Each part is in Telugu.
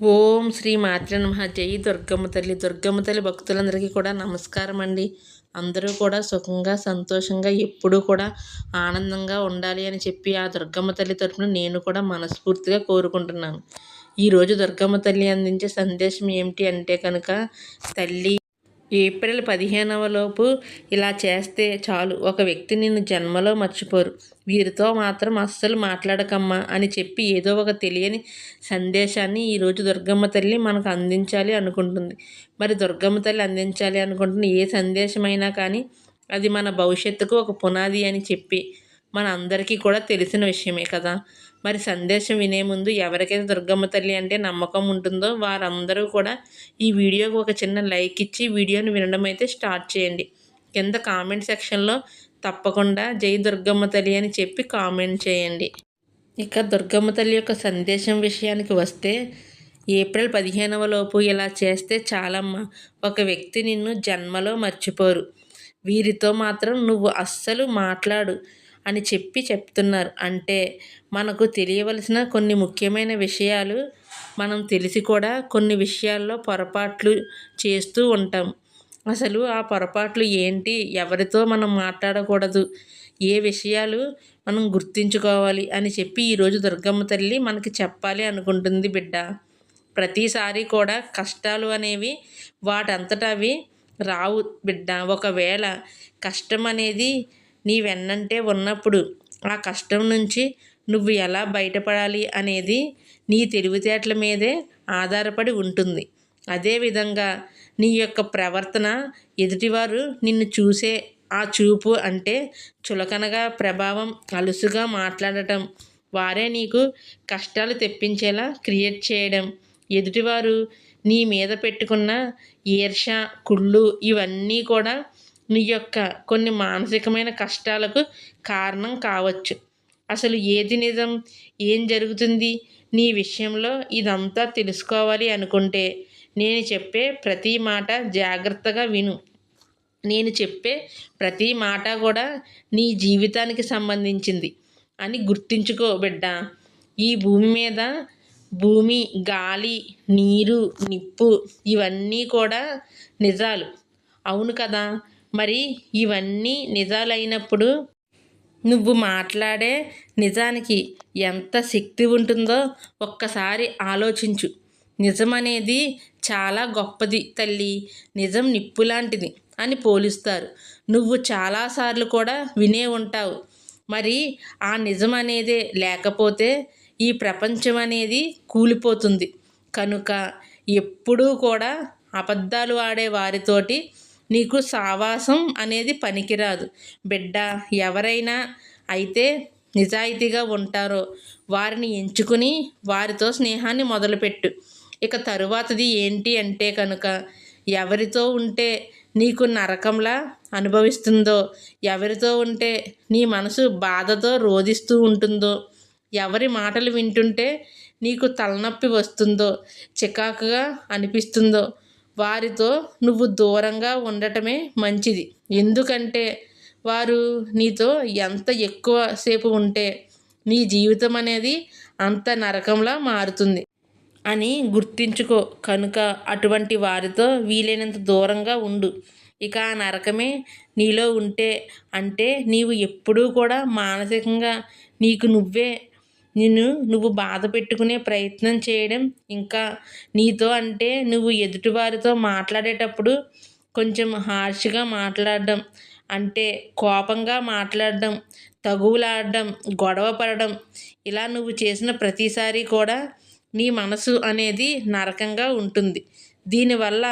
ఓం శ్రీ మాత్ర నమ. జై దుర్గమ్మ తల్లి. దుర్గమ్మ తల్లి భక్తులందరికీ కూడా నమస్కారం అండి. అందరూ కూడా సుఖంగా సంతోషంగా ఎప్పుడూ కూడా ఆనందంగా ఉండాలి అని చెప్పి ఆ దుర్గమ్మ తల్లి తరపున నేను కూడా మనస్ఫూర్తిగా కోరుకుంటున్నాను. ఈరోజు దుర్గమ్మ తల్లి అందించే సందేశం ఏమిటి అంటే కనుక తల్లి ఏప్రిల్ పదిహేనవ లోపు ఇలా చేస్తే చాలు. ఒక వ్యక్తి నిన్ను జన్మలో మర్చిపోరు. వీరితో మాత్రం అస్సలు మాట్లాడకమ్మా అని చెప్పి ఏదో ఒక తెలియని సందేశాన్ని ఈరోజు దుర్గమ్మ తల్లి మనకు అందించాలి అనుకుంటుంది. మరి దుర్గమ్మ తల్లి అందించాలి అనుకుంటున్న ఏ సందేశమైనా కానీ అది మన భవిష్యత్తుకు ఒక పునాది అని చెప్పి మన అందరికీ కూడా తెలిసిన విషయమే కదా. మరి సందేశం వినే ముందు ఎవరికైతే దుర్గమ్మ తల్లి అంటే నమ్మకం ఉంటుందో వారందరూ కూడా ఈ వీడియోకి ఒక చిన్న లైక్ ఇచ్చి వీడియోని వినడం అయితే స్టార్ట్ చేయండి. కింద కామెంట్ సెక్షన్లో తప్పకుండా జై దుర్గమ్మ తల్లి అని చెప్పి కామెంట్ చేయండి. ఇక దుర్గమ్మ తల్లి యొక్క సందేశం విషయానికి వస్తే ఏప్రిల్ పదిహేనవ లోపు ఇలా చేస్తే చాలమ్మ. ఒక వ్యక్తి నిన్ను జన్మలో మర్చిపోరు. వీరితో మాత్రం నువ్వు అస్సలు మాట్లాడు. అని చెప్పి చెప్తున్నారు. అంటే మనకు తెలియవలసిన కొన్ని ముఖ్యమైన విషయాలు మనం తెలిసి కూడా కొన్ని విషయాల్లో పొరపాట్లు చేస్తూ ఉంటాం. అసలు ఆ పొరపాట్లు ఏంటి? ఎవరితో మనం మాట్లాడకూడదు? ఏ విషయాలు మనం గుర్తించుకోవాలి అని చెప్పి ఈరోజు దుర్గమ్మ తల్లి మనకి చెప్పాలి అనుకుంటుంది బిడ్డ. ప్రతిసారి కూడా కష్టాలు అనేవి వాటంతట అవి రావు బిడ్డ. ఒకవేళ కష్టం అనేది నీ వెన్నంటే ఉన్నప్పుడు ఆ కష్టం నుంచి నువ్వు ఎలా బయటపడాలి అనేది నీ తెలివితేటల మీదే ఆధారపడి ఉంటుంది. అదేవిధంగా నీ యొక్క ప్రవర్తన ఎదుటివారు నిన్ను చూసే ఆ చూపు అంటే చులకనగా ప్రభావం అలుసుగా మాట్లాడటం. వారే నీకు కష్టాలు తెప్పించేలా క్రియేట్ చేయడం. ఎదుటివారు నీ మీద పెట్టుకున్న ఈర్ష కుళ్ళు ఇవన్నీ కూడా నీ యొక్క కొన్ని మానసికమైన కష్టాలకు కారణం కావచ్చు. అసలు ఏది నిజం? ఏం జరుగుతుంది? నీ విషయంలో ఇదంతా తెలుసుకోవాలి అనుకుంటే నేను చెప్పే ప్రతి మాట జాగ్రత్తగా విను. నేను చెప్పే ప్రతి మాట కూడా నీ జీవితానికి సంబంధించింది అని గుర్తుంచుకో బిడ్డ. ఈ భూమి మీద భూమి గాలి నీరు నిప్పు ఇవన్నీ కూడా నిజాలు. అవును కదా? మరి ఇవన్నీ నిజాలైనప్పుడు నువ్వు మాట్లాడే నిజానికి ఎంత శక్తి ఉంటుందో ఒక్కసారి ఆలోచించు. నిజం అనేది చాలా గొప్పది తల్లి. నిజం నిప్పు లాంటిది అని పోలిస్తారు. నువ్వు చాలాసార్లు కూడా వినే ఉంటావు. మరి ఆ నిజం అనేదే లేకపోతే ఈ ప్రపంచం అనేది కూలిపోతుంది. కనుక ఎప్పుడూ కూడా అబద్ధాలు ఆడే వారితోటి నీకు సావాసం అనేది పనికిరాదు. బిడ్డ ఎవరైనా అయితే నిజాయితీగా ఉంటారో వారిని ఎంచుకుని వారితో స్నేహాన్ని మొదలుపెట్టు. ఇక తరువాతది ఏంటి అంటే కనుక ఎవరితో ఉంటే నీకు నరకంలా అనుభవిస్తుందో ఎవరితో ఉంటే నీ మనసు బాధతో రోధిస్తూ ఉంటుందో ఎవరి మాటలు వింటుంటే నీకు తలనొప్పి వస్తుందో చికాకుగా అనిపిస్తుందో వారితో నువ్వు దూరంగా ఉండటమే మంచిది. ఎందుకంటే వారు నీతో ఎంత ఎక్కువ సేపు ఉంటే నీ జీవితం అనేది అంత నరకంలా మారుతుంది. అని గుర్తించుకో. కనుక అటువంటి వారితో వీలైనంత దూరంగా ఉండు. ఇక ఆ నరకమే నీలో ఉంటే అంటే నీవు ఎప్పుడూ కూడా మానసికంగా నీకు నువ్వే నిన్ను నువ్వు బాధ పెట్టుకునే ప్రయత్నం చేయడం ఇంకా నీతో అంటే నువ్వు ఎదుటివారితో మాట్లాడేటప్పుడు కొంచెం హార్ష్గా మాట్లాడడం అంటే కోపంగా మాట్లాడడం తగువులాడడం గొడవ పడడం ఇలా నువ్వు చేసిన ప్రతిసారి కూడా నీ మనసు అనేది నరకంగా ఉంటుంది. దీనివల్ల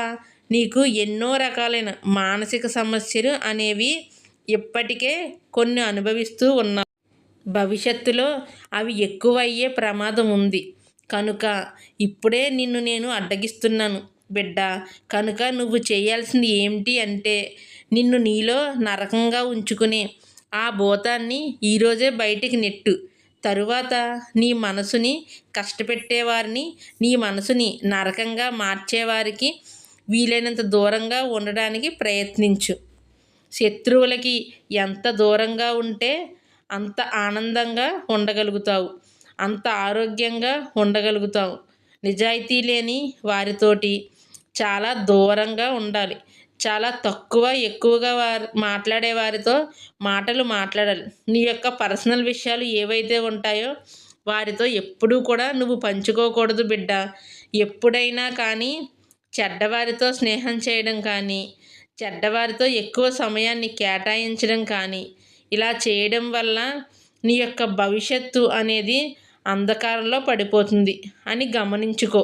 నీకు ఎన్నో రకాలైన మానసిక సమస్యలు అనేవి ఇప్పటికే కొన్ని అనుభవిస్తూ ఉన్నా భవిష్యత్తులో అవి ఎక్కువయ్యే ప్రమాదం ఉంది. కనుక ఇప్పుడే నిన్ను నేను అడ్డగిస్తున్నాను. బిడ్డ కనుక నువ్వు చేయాల్సింది ఏమిటి అంటే నిన్ను నీలో నరకంగా ఉంచుకునే ఆ భూతాన్ని ఈరోజే బయటికి నెట్టు. తరువాత నీ మనసుని కష్టపెట్టేవారిని నీ మనసుని నరకంగా మార్చేవారికి వీలైనంత దూరంగా ఉండడానికి ప్రయత్నించు. శత్రువులకి ఎంత దూరంగా ఉంటే అంత ఆనందంగా ఉండగలుగుతావు. అంత ఆరోగ్యంగా ఉండగలుగుతావు. నిజాయితీ లేని వారితోటి చాలా దూరంగా ఉండాలి. చాలా తక్కువ ఎక్కువగా వారు మాట్లాడే వారితో మాటలు మాట్లాడాలి. నీ యొక్క పర్సనల్ విషయాలు ఏవైతే ఉంటాయో వారితో ఎప్పుడూ కూడా నువ్వు పంచుకోకూడదు బిడ్డ. ఎప్పుడైనా కానీ చెడ్డవారితో స్నేహం చేయడం కానీ చెడ్డవారితో ఎక్కువ సమయాన్ని కేటాయించడం కానీ ఇలా చేయడం వల్ల నీ యొక్క భవిష్యత్తు అనేది అంధకారంలో పడిపోతుంది అని గమనించుకో.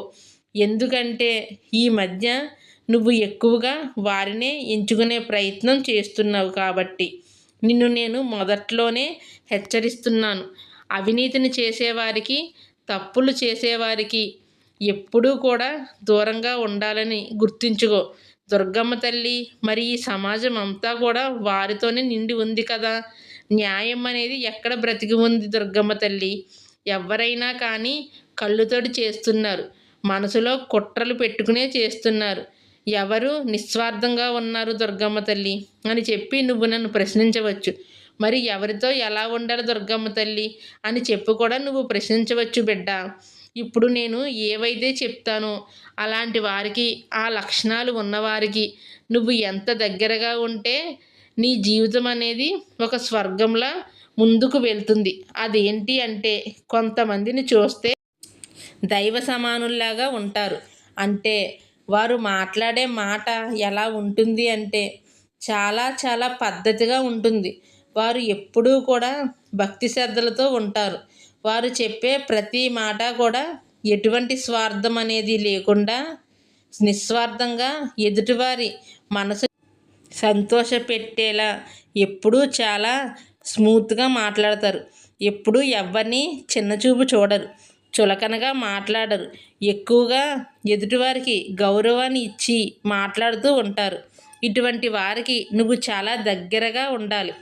ఎందుకంటే ఈ మధ్య నువ్వు ఎక్కువగా వారినే ఎంచుకునే ప్రయత్నం చేస్తున్నావు కాబట్టి. నిన్ను నేను మొదట్లోనే హెచ్చరిస్తున్నాను. అవినీతిని చేసేవారికి తప్పులు చేసేవారికి ఎప్పుడూ కూడా దూరంగా ఉండాలని గుర్తుంచుకో. దుర్గమ్మ తల్లి మరి ఈ సమాజం అంతా కూడా వారితోనే నిండి ఉంది కదా? న్యాయం అనేది ఎక్కడ బ్రతికి ఉంది దుర్గమ్మ తల్లి? ఎవరైనా కానీ కళ్ళుతోటి చేస్తున్నారు. మనసులో కుట్రలు పెట్టుకునే చేస్తున్నారు. ఎవరు నిస్వార్థంగా ఉన్నారు దుర్గమ్మ తల్లి? అని చెప్పి నువ్వు నన్ను ప్రశ్నించవచ్చు. మరి ఎవరితో ఎలా ఉండాలి దుర్గమ్మ తల్లి? అని చెప్పి కూడా నువ్వు ప్రశ్నించవచ్చు బిడ్డ. ఇప్పుడు నేను ఏవైతే చెప్తానో అలాంటి వారికి ఆ లక్షణాలు ఉన్నవారికి నువ్వు ఎంత దగ్గరగా ఉంటే నీ జీవితం అనేది ఒక స్వర్గంలా ముందుకు వెళ్తుంది. అదేంటి అంటే కొంతమందిని చూస్తే దైవ సమానుల్లాగా ఉంటారు. అంటే వారు మాట్లాడే మాట ఎలా ఉంటుంది అంటే చాలా చాలా పద్ధతిగా ఉంటుంది. వారు ఎప్పుడూ కూడా భక్తి శ్రద్ధలతో ఉంటారు. వారు చెప్పే ప్రతి మాట కూడా ఎటువంటి స్వార్థం అనేది లేకుండా నిస్వార్థంగా ఎదుటివారి మనసు సంతోషపెట్టేలా ఎప్పుడూ చాలా స్మూత్గా మాట్లాడతారు. ఎప్పుడూ ఎవరిని చిన్నచూపు చూడరు. చులకనగా మాట్లాడరు. ఎక్కువగా ఎదుటివారికి గౌరవాన్ని ఇచ్చి మాట్లాడుతూ ఉంటారు. ఇటువంటి వారికి నువ్వు చాలా దగ్గరగా ఉండాలి.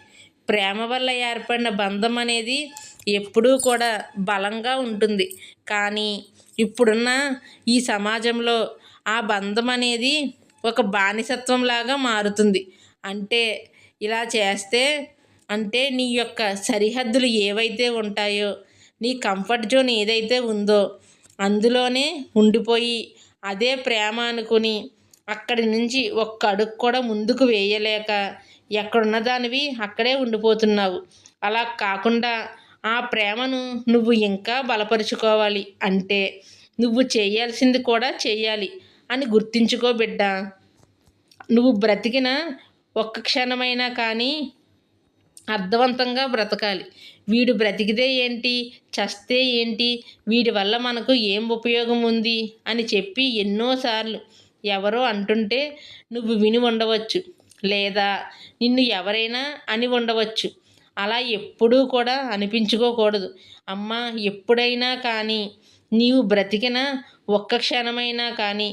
ప్రేమ వల్ల ఏర్పడిన బంధం అనేది ఎప్పుడూ కూడా బలంగా ఉంటుంది. కానీ ఇప్పుడున్న ఈ సమాజంలో ఆ బంధం అనేది ఒక బానిసత్వంలాగా మారుతుంది. అంటే ఇలా చేస్తే అంటే నీ యొక్క సరిహద్దులు ఏవైతే ఉంటాయో నీ కంఫర్ట్ జోన్ ఏదైతే ఉందో అందులోనే ఉండిపోయి అదే ప్రేమ అనుకుని అక్కడి నుంచి ఒక్క అడుగు కూడా ముందుకు వేయలేక ఎక్కడున్న దానివి అక్కడే ఉండిపోతున్నావు. అలా కాకుండా ఆ ప్రేమను నువ్వు ఇంకా బలపరుచుకోవాలి అంటే నువ్వు చేయాల్సింది కూడా చేయాలి అని గుర్తించుకో బిడ్డ. నువ్వు బ్రతికిన ఒక్క క్షణమైనా కానీ అర్థవంతంగా బ్రతకాలి. వీడు బ్రతికితే ఏంటి? చస్తే ఏంటి? వీడి వల్ల మనకు ఏం ఉపయోగం ఉంది? అని చెప్పి ఎన్నోసార్లు ఎవరో అంటుంటే నువ్వు విని ఉండవచ్చు. లేదా నిన్ను ఎవరైనా అని ఉండవచ్చు. అలా ఎప్పుడూ కూడా అనిపించుకోకూడదు. అమ్మ ఎప్పుడైనా కానీ నీవు బ్రతికిన ఒక్క క్షణమైనా కానీ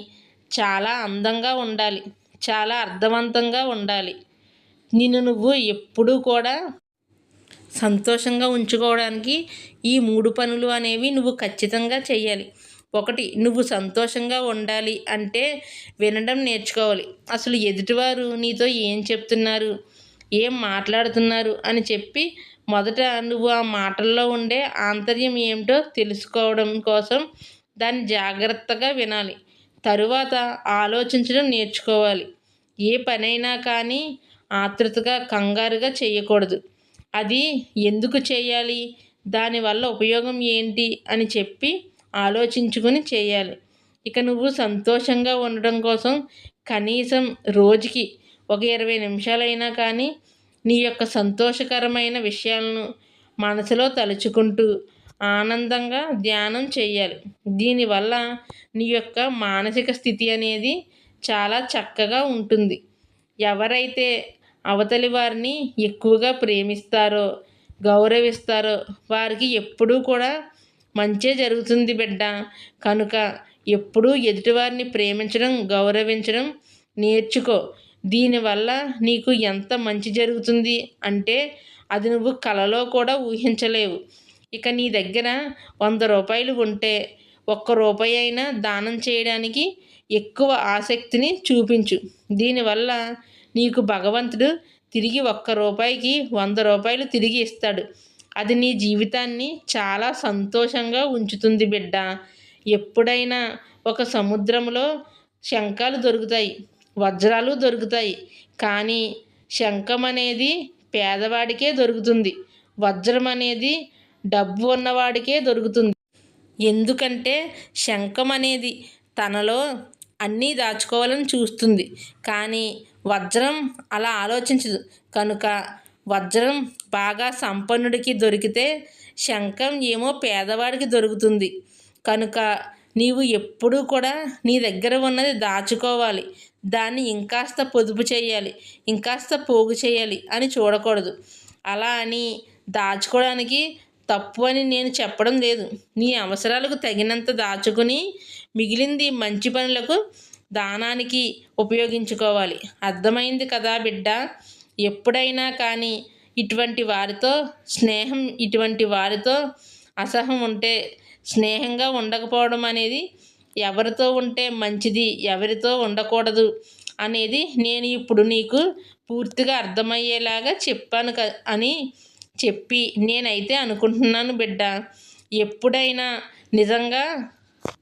చాలా అందంగా ఉండాలి. చాలా అర్థవంతంగా ఉండాలి. నిన్ను నువ్వు ఎప్పుడూ కూడా సంతోషంగా ఉంచుకోవడానికి ఈ మూడు పనులు అనేవి నువ్వు ఖచ్చితంగా చేయాలి ఒకటి నువ్వు సంతోషంగా ఉండాలి అంటే వినడం నేర్చుకోవాలి. అసలు ఎదుటివారు నీతో ఏం చెప్తున్నారు? ఏం మాట్లాడుతున్నారు అని చెప్పి మొదట నువ్వు ఆ మాటల్లో ఉండే ఆంతర్యం ఏమిటో తెలుసుకోవడం కోసం దాన్ని జాగ్రత్తగా వినాలి. తరువాత ఆలోచించడం నేర్చుకోవాలి. ఏ పనైనా కానీ ఆతృతగా కంగారుగా చేయకూడదు. అది ఎందుకు చేయాలి? దానివల్ల ఉపయోగం ఏంటి? అని చెప్పి ఆలోచించుకొని చేయాలి. ఇక నువ్వు సంతోషంగా ఉండడం కోసం కనీసం రోజుకి ఒక ఇరవై నిమిషాలైనా కానీ నీ యొక్క సంతోషకరమైన విషయాలను మనసులో తలుచుకుంటూ ఆనందంగా ధ్యానం చేయాలి. దీనివల్ల నీ యొక్క మానసిక స్థితి అనేది చాలా చక్కగా ఉంటుంది. ఎవరైతే అవతలి వారిని ఎక్కువగా ప్రేమిస్తారో గౌరవిస్తారో వారికి ఎప్పుడూ కూడా మంచే జరుగుతుంది బిడ్డ. కనుక ఎప్పుడూ ఎదుటివారిని ప్రేమించడం గౌరవించడం నేర్చుకో. దీనివల్ల నీకు ఎంత మంచి జరుగుతుంది అంటే అది నువ్వు కలలో కూడా ఊహించలేవు. ఇక నీ దగ్గర వంద రూపాయలు ఉంటే ఒక్క రూపాయి అయినా దానం చేయడానికి ఎక్కువ ఆసక్తిని చూపించు. దీనివల్ల నీకు భగవంతుడు తిరిగి ఒక్క రూపాయికి వంద రూపాయలు తిరిగి ఇస్తాడు. అది నీ జీవితాన్ని చాలా సంతోషంగా ఉంచుతుంది బిడ్డ. ఎప్పుడైనా ఒక సముద్రంలో శంఖాలు దొరుకుతాయి. వజ్రాలు దొరుకుతాయి. కానీ శంఖం అనేది పేదవాడికే దొరుకుతుంది. వజ్రం అనేది డబ్బు ఉన్నవాడికే దొరుకుతుంది. ఎందుకంటే శంఖం అనేది తనలో అన్నీ దాచుకోవాలని చూస్తుంది. కానీ వజ్రం అలా ఆలోచించదు. కనుక వజ్రం బాగా సంపన్నుడికి దొరికితే శంఖం ఏమో పేదవాడికి దొరుకుతుంది. కనుక నీవు ఎప్పుడూ కూడా నీ దగ్గర ఉన్నది దాచుకోవాలి. దాన్ని ఇంకాస్త పొదుపు చేయాలి. ఇంకాస్త పోగు చేయాలి అని చూడకూడదు. అలా అని దాచుకోవడానికి తప్పు అని నేను చెప్పడం లేదు. నీ అవసరాలకు తగినంత దాచుకుని మిగిలింది మంచి పనులకు దానానికి ఉపయోగించుకోవాలి. అర్థమైంది కదా బిడ్డ? ఎప్పుడైనా కానీ ఇటువంటి వారితో స్నేహం ఇటువంటి వారితో అసహం ఉంటే స్నేహంగా ఉండకపోవడం అనేది ఎవరితో ఉంటే మంచిది ఎవరితో ఉండకూడదు అనేది నేను ఇప్పుడు నీకు పూర్తిగా అర్థమయ్యేలాగా చెప్పాను క అని చెప్పి నేనైతే అనుకుంటున్నాను బిడ్డ. ఎప్పుడైనా నిజంగా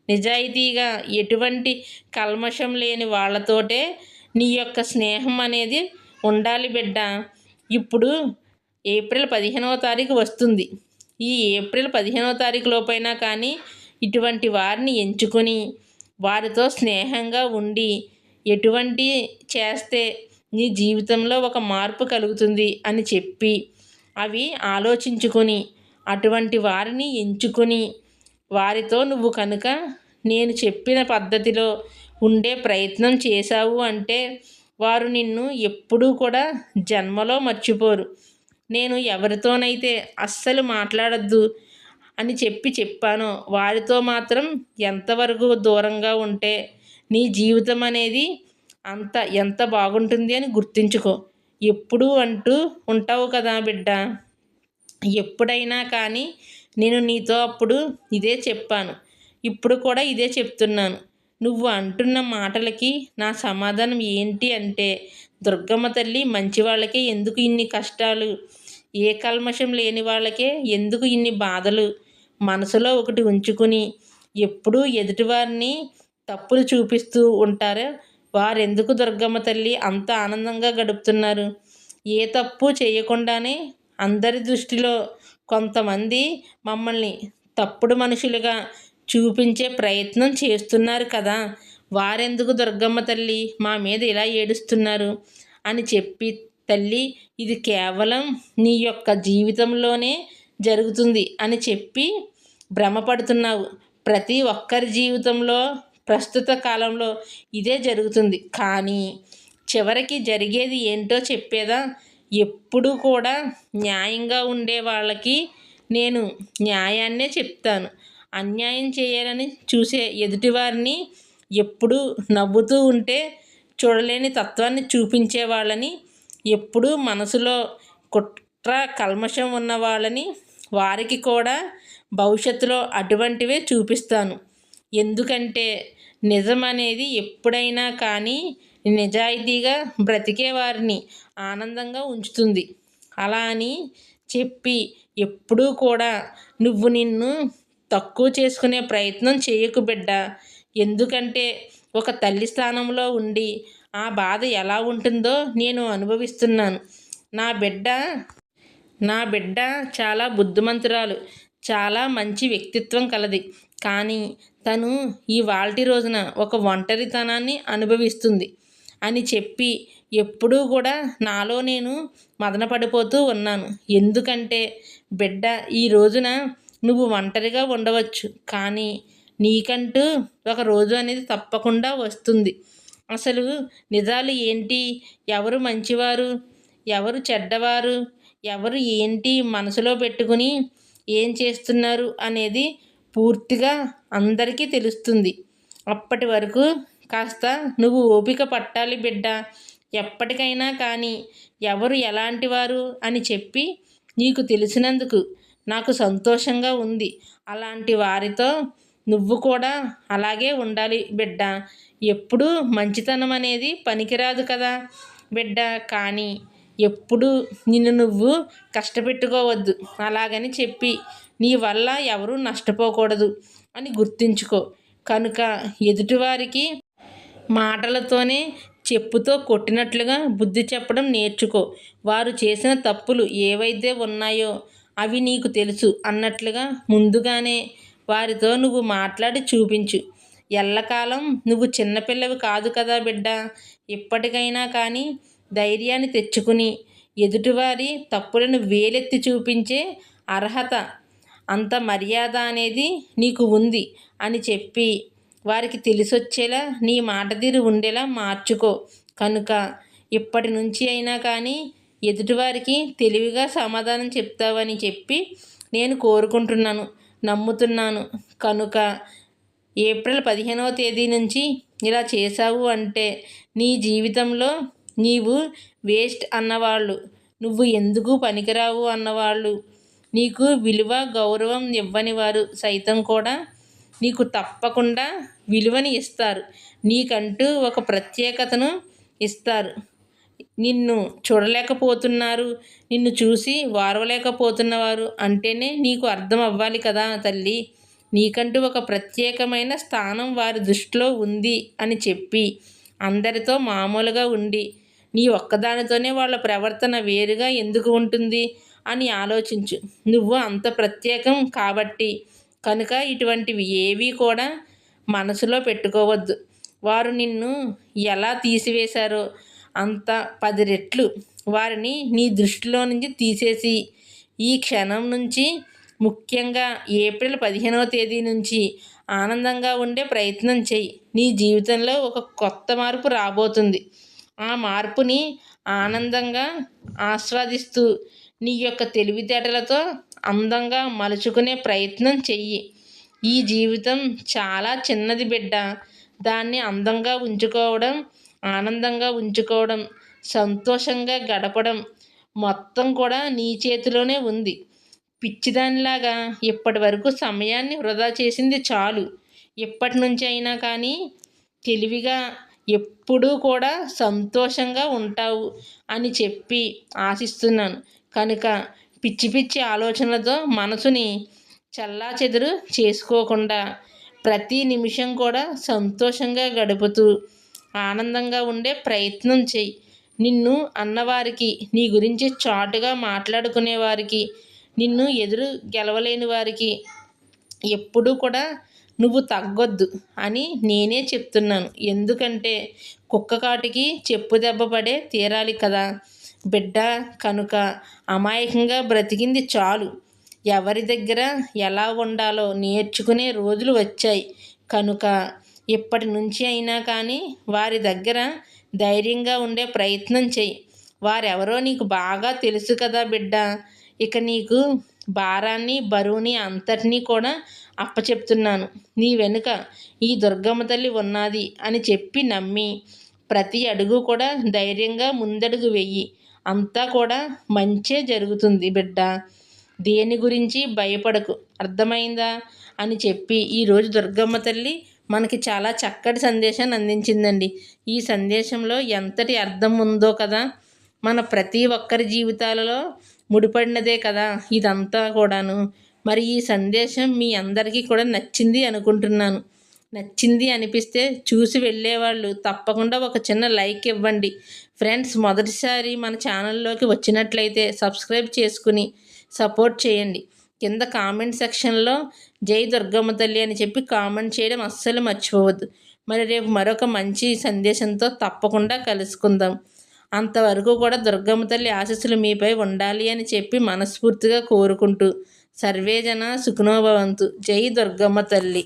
నిజాయితీగా ఎటువంటి కల్మషం లేని వాళ్ళతోటే నీ యొక్క స్నేహం అనేది ఉండాలి బిడ్డ. ఇప్పుడు ఏప్రిల్ పదిహేనవ తారీఖు వస్తుంది. ఈ ఏప్రిల్ పదిహేనవ తారీఖు లోపైనా కానీ ఇటువంటి వారిని ఎంచుకొని వారితో స్నేహంగా ఉండి ఎటువంటి చేస్తే నీ జీవితంలో ఒక మార్పు కలుగుతుంది అని చెప్పి అవి ఆలోచించుకొని అటువంటి వారిని ఎంచుకొని వారితో నువ్వు కనుక నేను చెప్పిన పద్ధతిలో ఉండే ప్రయత్నం చేశావు అంటే వారు నిన్ను ఎప్పుడూ కూడా జన్మలో మర్చిపోరు. నేను ఎవరితోనైతే అస్సలు మాట్లాడద్దు అని చెప్పి చెప్పానో వారితో మాత్రం ఎంతవరకు దూరంగా ఉంటే నీ జీవితం అనేది అంత ఎంత బాగుంటుంది అని గుర్తుంచుకో. ఎప్పుడు అంటూ ఉంటావు కదా బిడ్డ. ఎప్పుడైనా కానీ నేను నీతో అప్పుడు ఇదే చెప్పాను. ఇప్పుడు కూడా ఇదే చెప్తున్నాను. నువ్వు అంటున్న మాటలకి నా సమాధానం ఏంటి అంటే దుర్గమ్మ తల్లి మంచి వాళ్ళకే ఎందుకు ఇన్ని కష్టాలు? ఏ కల్మషం లేని వాళ్ళకే ఎందుకు ఇన్ని బాధలు? మనసులో ఒకటి ఉంచుకుని ఎప్పుడూ ఎదుటివారిని తప్పులు చూపిస్తూ ఉంటారో? వారెందుకు దుర్గమ్మ తల్లి అంత ఆనందంగా గడుపుతున్నారు? ఏ తప్పు చేయకుండానే అందరి దృష్టిలో కొంతమంది మమ్మల్ని తప్పుడు మనుషులుగా చూపించే ప్రయత్నం చేస్తున్నారు కదా? వారెందుకు దుర్గమ్మ తల్లి మా మీద ఇలా ఏడుస్తున్నారు? అని చెప్పి తల్లి ఇది కేవలం నీ యొక్క జీవితంలోనే జరుగుతుంది అని చెప్పి భ్రమపడుతున్నావు. ప్రతి ఒక్కరి జీవితంలో ప్రస్తుత కాలంలో ఇదే జరుగుతుంది. కానీ చివరికి జరిగేది ఏంటో చెప్పేదా? ఎప్పుడు కూడా న్యాయంగా ఉండే వాళ్ళకి నేను న్యాయాన్నే చెప్తాను. అన్యాయం చేయాలని చూసే ఎదుటివారిని ఎప్పుడూ నవ్వుతూ ఉంటే చూడలేని తత్వాన్ని చూపించే వాళ్ళని ఎప్పుడూ మనసులో కుట్ర కల్మషం ఉన్న వాళ్ళని వారికి కూడా భవిష్యత్తులో అటువంటివే చూపిస్తాను. ఎందుకంటే నిజం అనేది ఎప్పుడైనా కానీ నిజాయితీగా బ్రతికే వారిని ఆనందంగా ఉంచుతుంది. అలా అని చెప్పి ఎప్పుడూ కూడా నువ్వు నిన్ను తక్కువ చేసుకునే ప్రయత్నం చేయకు బిడ్డ. ఎందుకంటే ఒక తల్లి స్థానంలో ఉండి ఆ బాధ ఎలా ఉంటుందో నేను అనుభవిస్తున్నాను. నా బిడ్డ నా బిడ్డ చాలా బుద్ధిమంతురాలు. చాలా మంచి వ్యక్తిత్వం కలది. కానీ తను ఈ వాల్టి రోజున ఒక ఒంటరితనాన్ని అనుభవిస్తుంది అని చెప్పి ఎప్పుడూ కూడా నాలో నేను మదనపడిపోతూ ఉన్నాను. ఎందుకంటే బిడ్డ ఈ రోజున నువ్వు ఒంటరిగా ఉండవచ్చు. కానీ నీకంటూ ఒక రోజు అనేది తప్పకుండా వస్తుంది. అసలు నిజాలు ఏంటి? ఎవరు మంచివారు? ఎవరు చెడ్డవారు? ఎవరు ఏంటి మనసులో పెట్టుకుని ఏం చేస్తున్నారు అనేది పూర్తిగా అందరికీ తెలుస్తుంది. అప్పటి వరకు కాస్త నువ్వు ఓపిక పట్టాలి బిడ్డ. ఎప్పటికైనా కానీ ఎవరు ఎలాంటి వారు అని చెప్పి నీకు తెలిసినందుకు నాకు సంతోషంగా ఉంది. అలాంటి వారితో నువ్వు కూడా అలాగే ఉండాలి బిడ్డ. ఎప్పుడూ మంచితనం అనేది పనికిరాదు కదా. బిడ్డ కానీ ఎప్పుడు నిన్ను నువ్వు కష్టపెట్టుకోవద్దు. అలాగని చెప్పి నీ వల్ల ఎవరూ నష్టపోకూడదు అని గుర్తుంచుకో. కనుక ఎదుటివారికి మాటలతోనే చెప్పుతో కొట్టినట్లుగా బుద్ధి చెప్పడం నేర్చుకో. వారు చేసిన తప్పులు ఏవైతే ఉన్నాయో అవి నీకు తెలుసు అన్నట్లుగా ముందుగానే వారితో నువ్వు మాట్లాడి చూపించు. ఎల్లకాలం నువ్వు చిన్నపిల్లవి కాదు కదా బిడ్డ. ఇప్పటికైనా కానీ ధైర్యాన్ని తెచ్చుకుని ఎదుటివారి తప్పులను వేలెత్తి చూపించే అర్హత అంత మర్యాద అనేది నీకు ఉంది అని చెప్పి వారికి తెలిసొచ్చేలా నీ మాట తీరు ఉండేలా మార్చుకో. కనుక ఇప్పటి నుంచి అయినా కానీ ఎదుటివారికి తెలివిగా సమాధానం చెప్తావని చెప్పి నేను కోరుకుంటున్నాను నమ్ముతున్నాను. కనుక ఏప్రిల్ పదిహేనవ తేదీ నుంచి ఇలా చేశావు అంటే నీ జీవితంలో నీవు వేస్ట్ అన్నవాళ్ళు. నువ్వు ఎందుకు పనికిరావు అన్నవాళ్ళు. నీకు విలువ గౌరవం ఇవ్వని వారు సైతం కూడా నీకు తప్పకుండా విలువని ఇస్తారు. నీకంటూ ఒక ప్రత్యేకతను ఇస్తారు. నిన్ను చూడలేకపోతున్నారు. నిన్ను చూసి వారవలేకపోతున్నవారు అంటేనే నీకు అర్థం అవ్వాలి కదా తల్లి. నీకంటూ ఒక ప్రత్యేకమైన స్థానం వారి దృష్టిలో ఉంది అని చెప్పి అందరితో మామూలుగా ఉండి నీ ఒక్కదానితోనే వాళ్ళ ప్రవర్తన వేరుగా ఎందుకు ఉంటుంది అని ఆలోచించు. నువ్వు అంత ప్రత్యేకం కాబట్టి కనుక ఇటువంటివి ఏవి కూడా మనసులో పెట్టుకోవద్దు. వారు నిన్ను ఎలా తీసివేశారో అంత పది రెట్లు వారిని నీ దృష్టిలో నుంచి తీసేసి ఈ క్షణం నుంచి ముఖ్యంగా ఏప్రిల్ పదిహేనవ తేదీ నుంచి ఆనందంగా ఉండే ప్రయత్నం చెయ్యి నీ జీవితంలో ఒక కొత్త మార్పు రాబోతుంది. ఆ మార్పుని ఆనందంగా ఆస్వాదిస్తూ నీ యొక్క తెలివితేటలతో అందంగా మలుచుకునే ప్రయత్నం చెయ్యి. ఈ జీవితం చాలా చిన్నది బిడ్డ. దాన్ని అందంగా ఉంచుకోవడం ఆనందంగా ఉంచుకోవడం సంతోషంగా గడపడం మొత్తం కూడా నీ చేతిలోనే ఉంది. పిచ్చిదానిలాగా ఇప్పటి వరకు సమయాన్ని వృధా చేసింది చాలు. ఇప్పటి నుంచి అయినా కానీ తెలివిగా ఎప్పుడూ కూడా సంతోషంగా ఉంటావు అని చెప్పి ఆశిస్తున్నాను. కనుక పిచ్చి పిచ్చి ఆలోచనలతో మనసుని చల్లా చెదురు చేసుకోకుండా ప్రతి నిమిషం కూడా సంతోషంగా గడుపుతూ ఆనందంగా ఉండే ప్రయత్నం చేయి నిన్ను అన్నవారికి నీ గురించి చాటుగా మాట్లాడుకునేవారికి నిన్ను ఎదురు గెలవలేని వారికి ఎప్పుడూ కూడా నువ్వు తగ్గొద్దు అని నేనే చెప్తున్నాను. ఎందుకంటే కుక్క కాటికి చెప్పు దెబ్బ పడే తీరాలి కదా. బిడ్డ కనుక అమాయకంగా బ్రతికింది చాలు. ఎవరి దగ్గర ఎలా ఉండాలో నేర్చుకునే రోజులు వచ్చాయి. కనుక ఇప్పటి నుంచి అయినా కానీ వారి దగ్గర ధైర్యంగా ఉండే ప్రయత్నం చేయి. వారెవరో నీకు బాగా తెలుసు కదా బిడ్డ. ఇక నీకు భారాన్ని బరువుని అంతటినీ కూడా అప్పచెప్తున్నాను. నీ వెనుక ఈ దుర్గమ్మ తల్లి ఉన్నది అని చెప్పి నమ్మి ప్రతి అడుగు కూడా ధైర్యంగా ముందడుగు వెయ్యి అంతా కూడా మంచే జరుగుతుంది బిడ్డ. దేని గురించి భయపడకు. అర్థమైందా? అని చెప్పి ఈరోజు దుర్గమ్మ తల్లి మనకి చాలా చక్కటి సందేశాన్ని అందించిందండి. ఈ సందేశంలో ఎంతటి అర్థం ఉందో కదా. మన ప్రతి ఒక్కరి జీవితాలలో ముడిపడినదే కదా ఇదంతా కూడాను. మరి ఈ సందేశం మీ అందరికీ కూడా నచ్చింది అనుకుంటున్నాను. నచ్చింది అనిపిస్తే చూసి వెళ్ళేవాళ్ళు తప్పకుండా ఒక చిన్న లైక్ ఇవ్వండి. ఫ్రెండ్స్ మొదటిసారి మన ఛానల్లోకి వచ్చినట్లయితే సబ్స్క్రైబ్ చేసుకుని సపోర్ట్ చేయండి. కింద కామెంట్ సెక్షన్లో జై దుర్గమ్మ తల్లి అని చెప్పి కామెంట్ చేయడం అస్సలు మర్చిపోవద్దు. మరి రేపు మరొక మంచి సందేశంతో తప్పకుండా కలుసుకుందాం. అంతవరకు కూడా దుర్గమ్మ తల్లి ఆశీస్సులు మీపై ఉండాలి అని చెప్పి మనస్ఫూర్తిగా కోరుకుంటూ సర్వేజన సుఖనోభవంతు జై దుర్గమ్మ తల్లి.